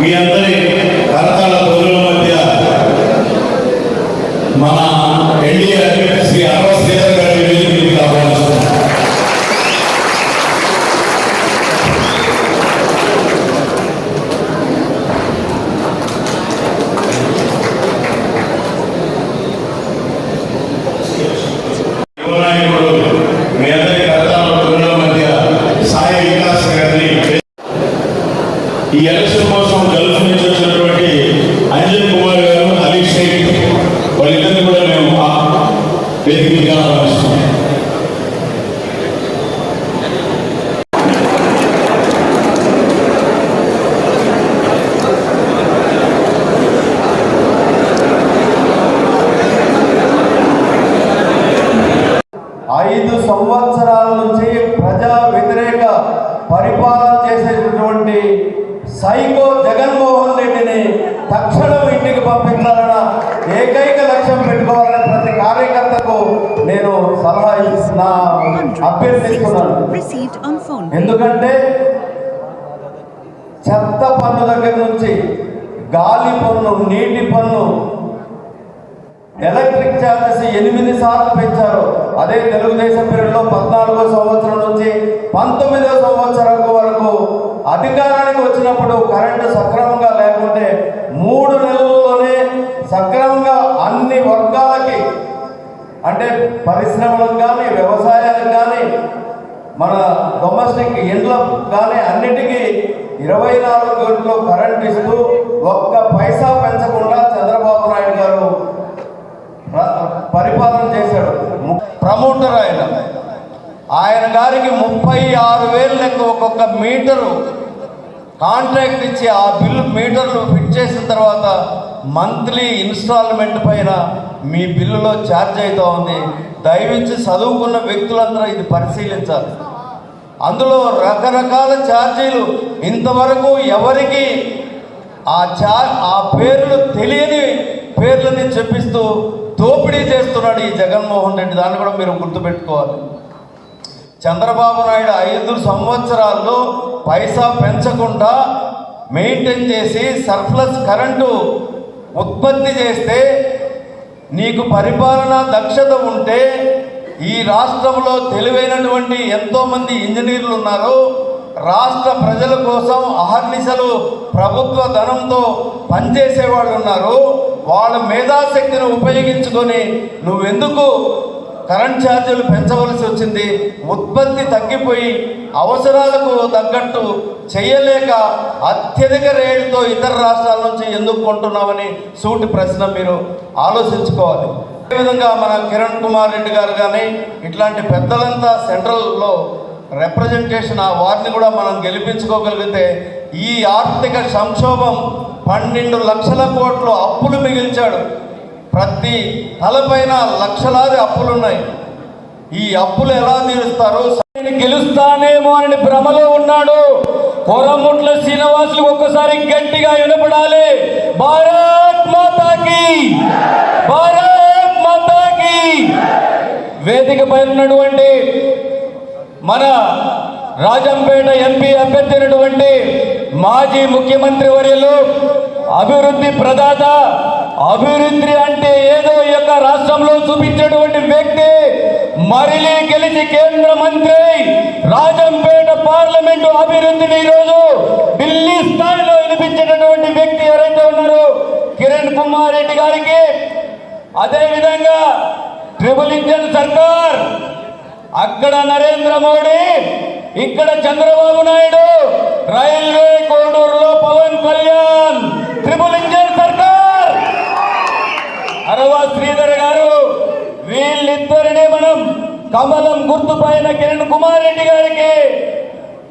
మీ అందరి కరతాళ ధ్వనుల మధ్య మన ఎన్డీఏ అధ్యక్షుడు శ్రీ అరవ శ్రీధర్ గారి వేదికకి ఆహ్వానిస్తున్నాం. యువ నాయకుడు మీ అందరి కరతాళ ధ్వనుల మధ్య సాయి వికాస్ గారిని ఈ ఎలక్షన్ కోసం గల్ఫ్ నుంచి వచ్చినటువంటి అంజన్ కుమార్ గారు అలీ షేక్ వాళ్ళిద్దరిని కూడా మేము ఆ వేదికగా ఆహ్వానిస్తున్నాం ఐదు సంవత్సరాల నుంచి ప్రజా వ్యతిరేక పరిపాలన చేసేటటువంటి సైకో జగన్మోహన్ రెడ్డిని తక్షణం ఇంటికి పంపించాలన్న ఏకైక లక్ష్యం పెట్టుకోవాలని ప్రతి కార్యకర్తకు నేను సలహా ఇస్తున్నా అభ్యర్థిస్తున్నాను. ఎందుకంటే చెత్త పన్ను దగ్గర నుంచి గాలి పన్ను నీటి పన్ను ఎలక్ట్రిక్ ఛార్జెస్ ఎనిమిది సార్లు పెంచారు. అదే తెలుగుదేశం పీరియడ్లో పద్నాలుగో సంవత్సరం నుంచి పంతొమ్మిదో సంవత్సరం వరకు అధికారానికి వచ్చినప్పుడు కరెంటు సక్రమంగా లేకుంటే మూడు నెలల్లోనే సక్రమంగా అన్ని వర్గాలకి అంటే పరిశ్రమలకు కానీ వ్యవసాయానికి కానీ మన డొమెస్టిక్ ఇండ్లకు కానీ అన్నిటికీ ఇరవై నాలుగు గంటలు కరెంట్ ఇస్తూ ఒక్క పైసా పెంచకుండా చంద్రబాబు నాయుడు గారు ప్ర- పరిపాలన చేశాడు ము- ప్రమోటర్ ఆయన. ఆయన గారికి ముప్పై ఆరు వేలు లెక్క ఒక్కొక్క మీటరు కాంట్రాక్ట్ ఇచ్చి ఆ బిల్లు మీటర్లు ఫిట్ చేసిన తర్వాత మంత్లీ ఇన్స్టాల్మెంట్ పైన మీ బిల్లులో ఛార్జ్ అవుతూ ఉంది. దయవించి చదువుకున్న వ్యక్తులందరూ ఇది పరిశీలించాలి. అందులో రకరకాల ఛార్జీలు. ఇంతవరకు ఎవరికి ఆ చా ఆ పేర్లు తెలియని పేర్లని చెప్పిస్తూ దోపిడీ చేస్తున్నాడు ఈ జగన్మోహన్ రెడ్డి. దాన్ని కూడా మీరు గుర్తుపెట్టుకోవాలి. చంద్రబాబు నాయుడు ఐదు సంవత్సరాల్లో పైసా పెంచకుండా మెయింటైన్ చేసి సర్ప్లస్ కరెంటు ఉత్పత్తి చేస్తే నీకు పరిపాలన దక్షత ఉంటే ఈ రాష్ట్రంలో తెలివైనటువంటి ఎంతోమంది ఇంజనీర్లు ఉన్నారు రాష్ట్ర ప్రజల కోసం అహర్నిశలు ప్రభుత్వ ధనంతో పనిచేసే వాళ్ళు ఉన్నారు. వాళ్ళ మేధాశక్తిని ఉపయోగించుకొని నువ్వెందుకు కరెంట్ ఛార్జీలు పెంచవలసి వచ్చింది? ఉత్పత్తి తగ్గిపోయి అవసరాలకు తగ్గట్టు చేయలేక అత్యధిక రేటుతో ఇతర రాష్ట్రాల నుంచి ఎందుకు కొంటున్నామని సూటి ప్రశ్న మీరు ఆలోచించుకోవాలి. అదేవిధంగా మన కిరణ్ కుమార్ రెడ్డి గారు కానీ ఇట్లాంటి పెద్దలంతా సెంట్రల్లో రిప్రజెంటేషన్ ఆ వారిని కూడా మనం గెలిపించుకోగలిగితే ఈ ఆర్థిక సంక్షోభం పన్నెండు లక్షల కోట్లు అప్పులు మిగిల్చాడు. ప్రతి తలపైన లక్షలాది అప్పులున్నాయి. ఈ అప్పులు ఎలా తీరుస్తారు నేను గెలుస్తానేమో అని భ్రమలో ఉన్నాడు. కొరముట్ల శ్రీనివాసులు ఒక్కసారి గట్టిగా వినపడాలి. భారత్ మాతాకి! భారత్ మాతాకి! వేదిక పైన ఉన్నటువంటి మన రాజంపేట ఎంపీ అభ్యర్థి అయినటువంటి మాజీ ముఖ్యమంత్రి వర్యులు అభివృద్ధి ప్రదాత అభివృద్ధి అంటే ఏదో ఈ యొక్క రాష్ట్రంలో చూపించేటువంటి వ్యక్తి మరలి గెలిచి కేంద్ర మంత్రి రాజంపేట పార్లమెంటు అభివృద్ధిని ఈరోజు ఢిల్లీ స్థాయిలో వినిపించేటటువంటి వ్యక్తి ఎవరైతే ఉన్నారో కిరణ్ కుమార్ రెడ్డి గారికి అదేవిధంగా ట్రిపుల్ ఇంజన్ సర్కార్ అక్కడ నరేంద్ర మోడీ ఇక్కడ చంద్రబాబు నాయుడు రైల్వే కోడూరులో పవన్ కళ్యాణ్ త్రిపుల్ ఇంజన్ సర్కార్. అరవా శ్రీధర్ గారు వీళ్ళిద్దరినే మనం కమలం గుర్తుపైన కిరణ్ కుమార్ రెడ్డి గారికి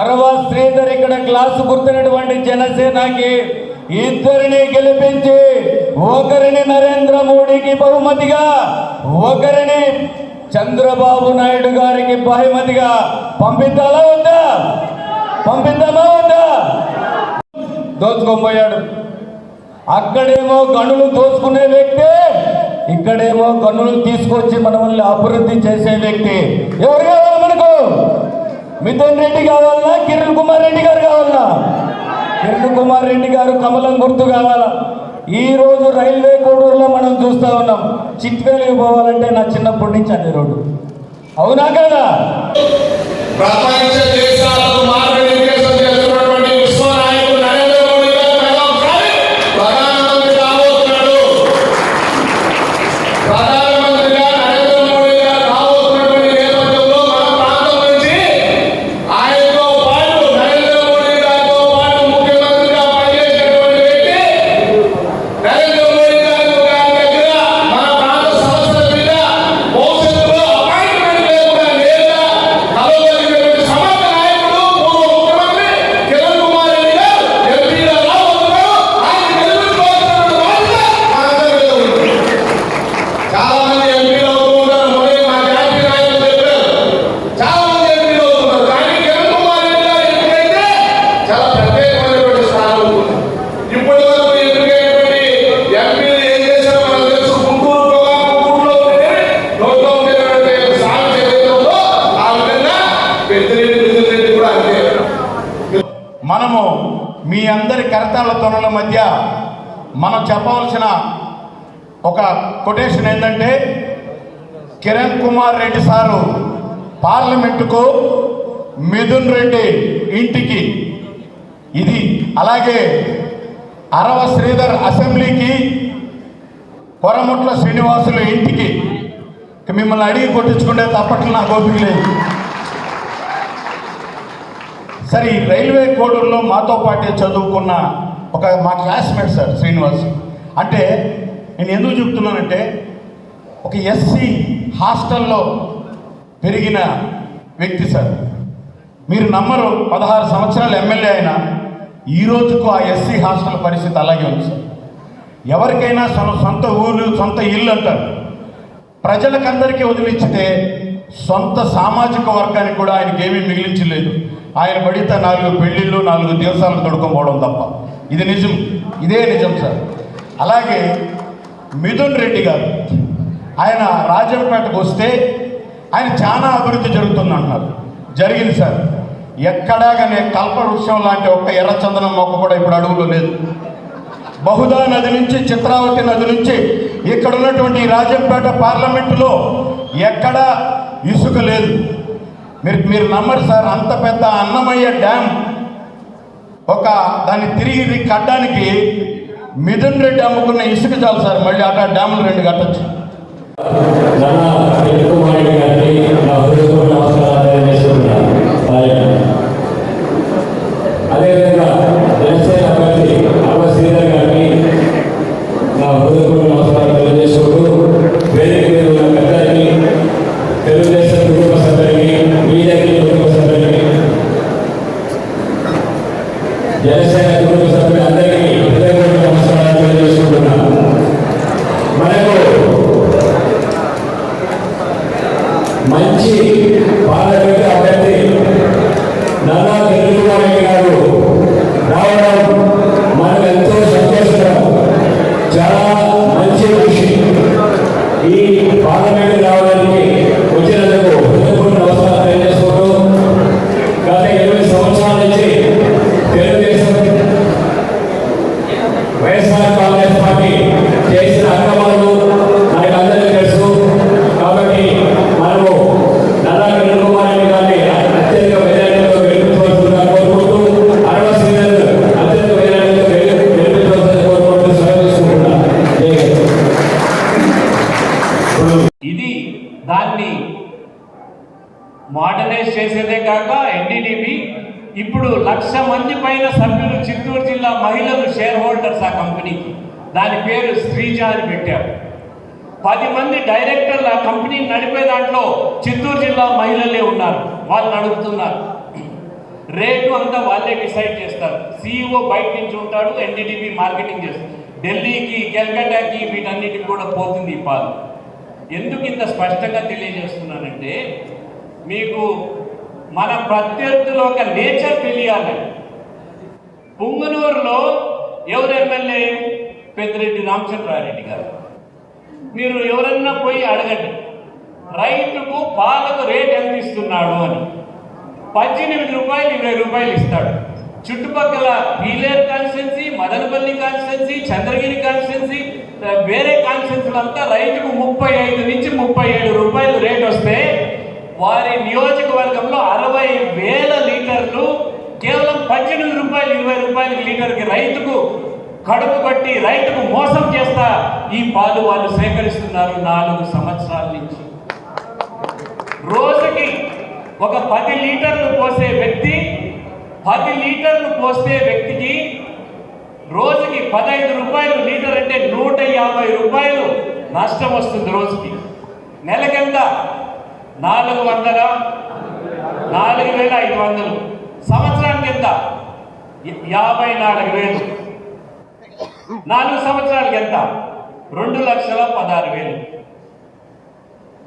అరవా శ్రీధర్ ఇక్కడ క్లాసు గుర్తున్నటువంటి జనసేనకి ఇద్దరిని గెలిపించి ఒకరిని నరేంద్ర మోడీకి బహుమతిగా ఒకరిని చంద్రబాబు నాయుడు గారికి బహుమతిగా పంపించాలా వద్దా? పంపిద్దామా వద్దా? దోచుకోపోయాడు. అక్కడేమో గనులు దోచుకునే వ్యక్తి ఇక్కడేమో గనులు తీసుకొచ్చి మనల్ని అభివృద్ధి చేసే వ్యక్తి. ఎవరు కావాలి మనకు? మిథున్ రెడ్డి కావాలన్నా కిరణ్ కుమార్ రెడ్డి గారు కావాలన్నా కిరణ్ కుమార్ రెడ్డి గారు కమలం గుర్తు కావాలా? ఈరోజు రైల్వే కోడూరులో మనం చూస్తూ ఉన్నాం. చిట్వేలికి పోవాలంటే నా చిన్నప్పటి నుంచి అదే రోడ్డు అవునా కదా? ప్రపంచ దేశాలకు కరతాళ మధ్య మనం చెప్పవలసిన ఒక కొటేషన్ ఏంటంటే కిరణ్ కుమార్ రెడ్డి సారు పార్లమెంటుకు మిథున్ రెడ్డి ఇంటికి. ఇది అలాగే అరవ శ్రీధర్ అసెంబ్లీకి కొరముట్ల శ్రీనివాసుల ఇంటికి. మిమ్మల్ని అడిగి కొట్టించుకుంటే తప్పట్లు నాకు ఓపిక లేదు. సరే రైల్వే కోడూరులో మాతో పాటే చదువుకున్న ఒక మా క్లాస్మేట్ సార్ శ్రీనివాస్. అంటే నేను ఎందుకు చెప్తున్నానంటే ఒక ఎస్సీ హాస్టల్లో పెరిగిన వ్యక్తి సార్. మీరు నమ్మరు పదహారు సంవత్సరాలు ఎమ్మెల్యే అయినా ఈ రోజుకు ఆ ఎస్సీ హాస్టల్ పరిస్థితి అలాగే ఉంది సార్. ఎవరికైనా సొ- సొంత ఊరు సొంత ఇల్లు అంటారు. ప్రజలకందరికీ వదిలించితే సొంత సామాజిక వర్గానికి కూడా ఆయనకి ఏమీ మిగిలించలేదు. ఆయన పడితే నాలుగు పెళ్ళిళ్ళు నాలుగు దివసాలు తొడుకోపోవడం తప్ప. ఇది నిజం. ఇదే నిజం సార్. అలాగే మిథున్ రెడ్డి గారు ఆయన రాజంపేటకు వస్తే ఆయన చాలా అభివృద్ధి జరుగుతుంది అంటున్నారు జరిగింది సార్. ఎక్కడా కానీ కల్ప వృక్షం లాంటి ఒక్క ఎర్రచందనం మొక్క కూడా ఇప్పుడు అడుగులో లేదు. బహుదా నది నుంచి చిత్రావతి నది నుంచి ఇక్కడ ఉన్నటువంటి రాజంపేట పార్లమెంటులో ఎక్కడా ఇసుక లేదు. మీరు మీరు నమ్మరు సార్ అంత పెద్ద అన్నమయ్య డ్యామ్. ఒక దాన్ని తిరిగి కట్టడానికి మిథున్ రెడ్డి అమ్ముకున్న ఇసుక చాలు సార్ మళ్ళీ అట్లా డ్యాములు రెండు కట్టచ్చు. మంచి పార్లమెంట్ అభ్యర్థి నానా తెలుగువారెడ్డి గారు రావడం మనకు ఎంతో చాలా మంచి విషయం ఈ పార్లమెంట్ ఇప్పుడు లక్ష మంది పైన సభ్యులు చిత్తూరు జిల్లా మహిళలు షేర్ హోల్డర్స్ ఆ కంపెనీకి దాని పేరు శ్రీజ అని పెట్టారు. పది మంది డైరెక్టర్లు ఆ కంపెనీని నడిపే దాంట్లో చిత్తూరు జిల్లా మహిళలే ఉన్నారు. వాళ్ళు నడుపుతున్నారు రేటు అంతా వాళ్ళే డిసైడ్ చేస్తారు. సీఈఓ బయట నుంచి ఉంటాడు ఎన్డీడీబీ మార్కెటింగ్ చేస్తారు. ఢిల్లీకి కలకట్టాకి వీటన్నిటికి కూడా పోతుంది ఈ పాలు. ఎందుకు ఇంత స్పష్టంగా తెలియజేస్తున్నానంటే మీకు మన ప్రత్యర్థుల ఒక నేచర్ తెలియాలి. పుంగనూరులో ఎవరు ఎమ్మెల్యే? పెద్దిరెడ్డి రామచంద్రారెడ్డి గారు. మీరు ఎవరన్నా పోయి అడగండి. రైతుకు పాలకు రేట్ ఎంత ఇస్తున్నాడు అని. పద్దెనిమిది రూపాయలు ఇరవై రూపాయలు ఇస్తాడు. చుట్టుపక్కల Pileru constituency Madanapalle constituency Chandragiri constituency వేరే కాన్స్టిట్యున్సీలంతా రైతుకు ముప్పై ఐదు నుంచి ముప్పై ఏడు రూపాయలు రేట్ వస్తే వారి నియోజకవర్గంలో అరవై వేల లీటర్లు కేవలం పద్దెనిమిది రూపాయలు ఇరవై రూపాయల లీటర్కి రైతుకు కడుపు కట్టి రైతుకు మోసం చేస్తా ఈ పాలు వాళ్ళు సేకరిస్తున్నారు నాలుగు సంవత్సరాల నుంచి. రోజుకి ఒక పది లీటర్లు పోసే వ్యక్తి పది లీటర్లు పోసే వ్యక్తికి రోజుకి పదహైదు రూపాయలు లీటర్ అంటే నూట యాభై రూపాయలు నష్టం వస్తుంది రోజుకి. నెలకెంత? నాలుగు వందల నాలుగు వేల ఐదు వందలు. సంవత్సరానికి ఎంత? యాభై నాలుగు వేలు. నాలుగు సంవత్సరాలకి ఎంత? రెండు లక్షల పదహారు వేలు.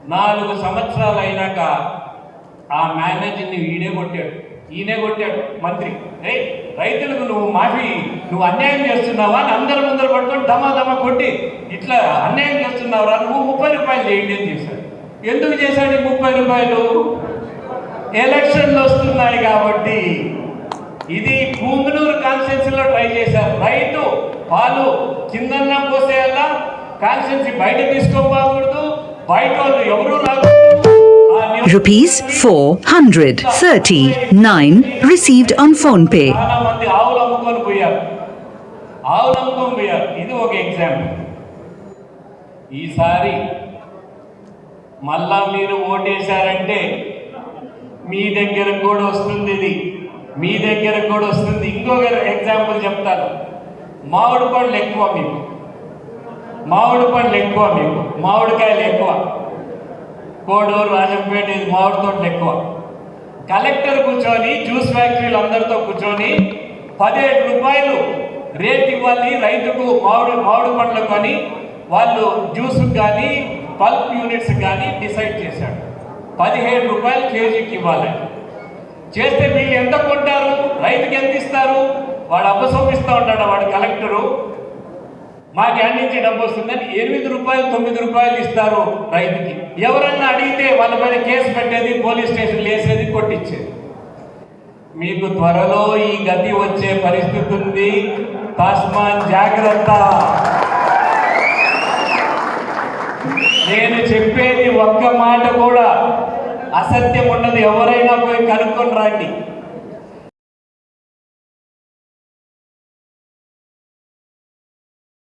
నాలుగు సంవత్సరాలు అయినాక ఆ మేనేజర్ని ఈయనే కొట్టాడు. ఈయనే కొట్టాడు. మంత్రి రే రైతులకు నువ్వు మాఫీ నువ్వు అన్యాయం చేస్తున్నావా? అని అందరి ముందర పట్టుకొని దమా దమా కొట్టి ఇట్లా అన్యాయం చేస్తున్నావురా? నువ్వు ముప్పై రూపాయలు చేయండి అని చేశాడు. ఎందుకు చేశాడు ముప్పై రూపాయలు? ఎలక్షన్లు వస్తున్నాయి కాబట్టి. ఇది పుంగనూరు కాన్స్టిట్యున్సీలో ట్రై చేశారు రైతు పాలు కిందన్నా పోసేయాలా? కాన్స్టిట్యున్సీ బయట తీసుకోపోకూడదు బయట వాళ్ళు ఎవరు రాకూడదు. నియోజక- Rupees 439 received on phone pay. చాలా మంది ఆవులు అమ్ముకొని పోయారు. ఆవులు అమ్ముకొని పోయారు. ఇది ఒక ఎగ్జాంపుల్ ఈసారి మళ్ళా మీరు ఓటేశారంటే మీ దగ్గర కూడా వస్తుంది ఇది. మీ దగ్గర కూడా వస్తుంది. ఇంకొక ఎగ్జాంపుల్ చెప్తాను. మామిడి పండ్లు ఎక్కువ మీకు. మామిడి పండ్లు ఎక్కువ మీకు. మామిడికాయలు ఎక్కువ. కోడూరు రాజంపేట ఇది మామిడి తోటలు ఎక్కువ. కలెక్టర్ కూర్చొని జ్యూస్ ఫ్యాక్టరీలు అందరితో కూర్చొని పదిహేడు రూపాయలు రేట్ ఇవ్వాలి రైతుకు మామిడి మామిడి పండ్లు కొని వాళ్ళు జ్యూస్ కానీ పల్ప్ యూనిట్స్ కానీ డిసైడ్ చేశాడు. పదిహేడు రూపాయలు కేజీకి ఇవ్వాలని చేస్తే వీళ్ళు ఎంత కొంటారు? రైతుకి ఎంత ఇస్తారు? వాడు అప్పసొప్పిస్తూ ఉంటాడు వాడు కలెక్టరు? మాకు ఎక్కడి నుంచి డబ్బు వస్తుందని ఎనిమిది రూపాయలు తొమ్మిది రూపాయలు ఇస్తారు రైతుకి. ఎవరన్నా అడిగితే వాళ్ళ పైన కేసు పెట్టేది పోలీస్ స్టేషన్ వేసేది కొట్టించేది మీకు త్వరలో ఈ గతి వచ్చే పరిస్థితి ఉంది. తస్మాన్ జాగ్రత్త. నేను చెప్పేది ఒక్క మాట కూడా అసత్యం ఉండదు. ఎవరైనా పోయి కనుక్కొని రండి.